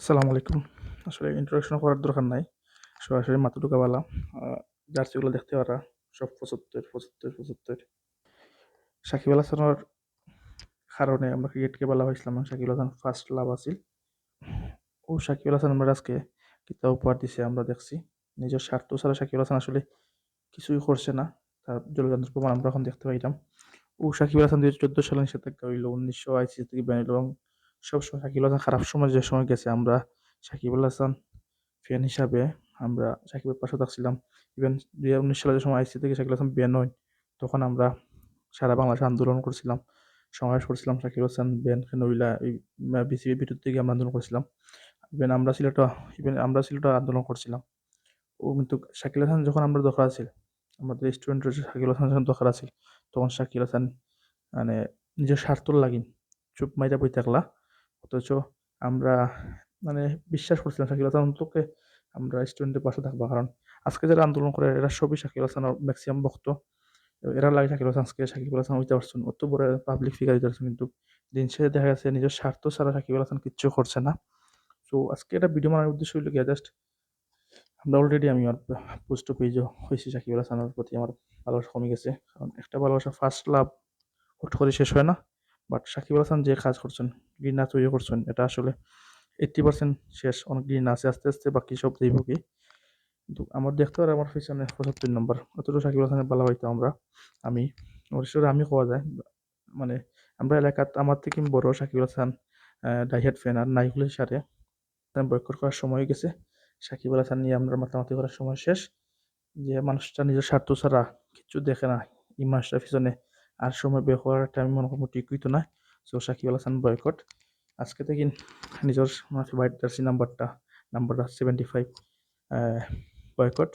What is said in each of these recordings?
আসসালামু আলাইকুম। আসলে ইন্ট্রোডাকশন করার দরকার নাই। সরাসরি মাথা ঢুকাবালা জার্সিগুলো দেখতে পারা। সব পঁচাত্তর পঁচাত্তর পঁচাত্তর। সাকিব আল হাসানের কারণে আমরা ক্রিকেটকে বলা হয়েছিলাম সাকিব আল হাসান ফার্স্ট লাভ আছিল। ও সাকিব আল হাসান আমরা আজকে কিতাব উপহার দিছে, আমরা দেখছি। নিজের স্বার্থ ছাড়া সাকিব আল হাসান আসলে কিছুই করছে না। তার জলযন্ত্র প্রমাণ আমরা এখন দেখতে পাইতাম। ও সাকিব আল হাসান দুই হাজার চোদ্দ সালে নিষেধাজ্ঞা হইল, উনিশশো আইসিসি থেকে বেন এবং সবসময় সাকিব হাসান খারাপ সময় যে সময় গেছে, আমরা সাকিব আল হাসান ফ্যান হিসাবে আমরা সাকিবের পাশে থাকছিলাম। ইভেন দুই হাজার উনিশ সালে যে সময় আইসি থেকে সাকিব হাসান ব্যান হয়, তখন আমরা সারা বাংলাদেশে আন্দোলন করছিলাম, সমাবেশ করছিলাম সাকিব হাসান ব্যান নইলা বিসিবির বিরুদ্ধে গিয়ে আমরা আন্দোলন করছিলাম। ইভেন আমরা সিলেটও ইভেন আমরা সিলেটও আন্দোলন করছিলাম। ও কিন্তু শাকিল হাসান যখন আমরা দরকার আছিল, আমাদের স্টুডেন্টের শাকিল হাসান যখন দরকার আছিল, তখন শাকিল হাসান মানে নিজের স্বার্থর লাগিন চুপ মাইরা বই থাকলা। অথচ আমরা মানে বিশ্বাস করছিলাম শাকিল হাসান তোকে আমরা স্টুডেন্টের পাশে থাকব। কারণ আজকে যারা আন্দোলন করে, এরা সবই শাকিল হাসানের ম্যাক্সিমাম ভক্ত। এরা লাগে শাকিল হাসান আজকে শাকিব হাসান হইতে পারছেন, অত বড় পাবলিক ফিগার হইতে পারছেন কিন্তু দিন শেষে দেখা গেছে নিজের স্বার্থ ছাড়া শাকিব হাসান কিচ্ছু করছে না। সো আজকে এটা ভিডিও বানানোর উদ্দেশ্য হইল গিয়া জাস্ট আমরা অলরেডি আমি আমার পোস্ট পেজও হয়েছি আল হাসানের প্রতি, আমার ভালোবাসা কমে গেছে। কারণ একটা ভালোবাসা ফার্স্ট লাভ হুট করে শেষ হয় না। বাট সাকিব আল হাসান যে কাজ করছেন, ঘৃণা তৈরি করছেন, এটা আসলে এইট্টি পার্সেন্ট শেষ। অনেক ঘৃণা আছে, আস্তে আস্তে বাকি সব দেব কি? কিন্তু আমার দেখতে পারে আমার পিছনে পঁচাত্তর নম্বর অতটুকু সাকিব হাসানের ভালো হইতো আমরা, আমি অবশ্য আমি কোয়া যায় মানে আমরা এলাকাত, আমার থেকে বড় সাকিব হাসান ডাইহেড ফ্যান আর নাইকুলের সাথে বয়কট করার সময় গেছে। সাকিব আল হাসান নিয়ে আমরা মাতামাতি করার সময় শেষ। যে মানুষটা নিজের স্বার্থ ছাড়া কিছু দেখে না, এই মানুষটার পিছনে আর সময় বের করাটা আমি মনে করব ঠিক হইতো না। সো সাকিব আল বয়কট আজকে থেকে নিজের ফেভারিট জার্সি নাম্বারটা নাম্বারটা সেভেন্টি ফাইভ বয়কট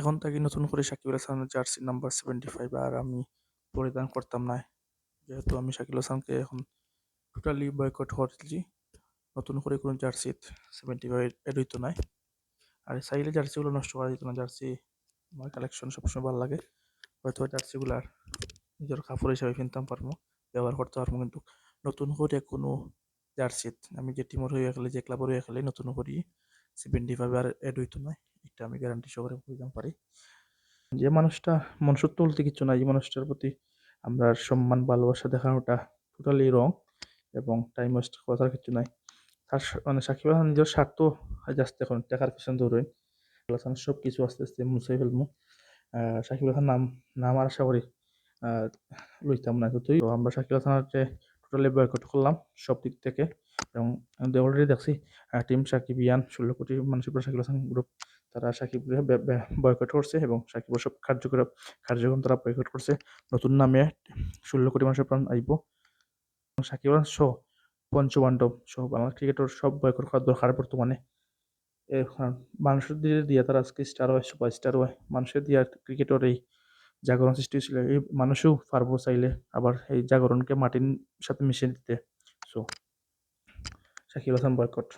এখন থেকে নতুন করে সাকিব আল হাসানের জার্সি নাম্বার সেভেন্টি ফাইভ আর আমি পরিধান করতাম না যেহেতু আমি শাকিল হাসানকে এখন টোটালি বয়কট করছি, নতুন করে কোনো জার্সি সেভেন্টি ফাইভ এড হইতো নাই। আর চাইলে জার্সিগুলো নষ্ট করা যেত না জার্সি আমার কালেকশন সবসময় ভালো লাগে। হয়তো জার্সিগুলো আর নিজের কাপড় হিসাবে কিনতাম পারব, ব্যবহার করতে পারব কিন্তু নতুন করে কোনো জার্সি আমি যে টিমর হয়ে গেলে যে ক্লাবের হয়ে গেলে নতুন করে সেভেন্টি ফাইভ আর এড হইতো না, এটা আমি গ্যারান্টি সহকারে বুঝতাম পারি। যে মানুষটা মনুষ্য তুলতে কিছু না এই মানুষটার প্রতি আমরা সম্মান, ভালোবাসা দেখানোটা টোটালি রং এবং টাইম ওয়েস্ট করার কিছু নাই। তার মানে সাকিব হাসান নিজের স্বার্থ জাস্ট এখন টাকার পিছনে দৌড়েন হাসান সব কিছু আস্তে আস্তে মুছে ফেলব। সাকিব হাসান নাম নাম আর আশা করি লইতাম না যতই আমরা সাকিব হাসানের যে টোটালি বয়কট করলাম সব দিক থেকে এবং অলরেডি দেখছি টিম সাকিব, ইয়ান, ষোলো কোটি মানুষের সাকিব হাসান গ্রুপ তারা সাকিব বয়কট করছে এবং সাকিবের সব কার্যক্রম কার্যক্রম তারা বয়কট করছে। নতুন নামে ষোলো কোটি মানুষের প্রাণ আইব। সাকিব সহ পঞ্চপাণ্ডব সহ বাংলা ক্রিকেটের সব বয়কট করার দরকার বর্তমানে। মানুষের দিয়ে দিয়ে তারা আজকে স্টার হয় সুপার স্টার হয়। মানুষের দিয়ে ক্রিকেটের এই জাগরণ সৃষ্টি হয়েছিল, এই মানুষও পারব চাইলে আবার এই জাগরণকে মাটির সাথে মিশিয়ে দিতে। So Shakib Hasan boycott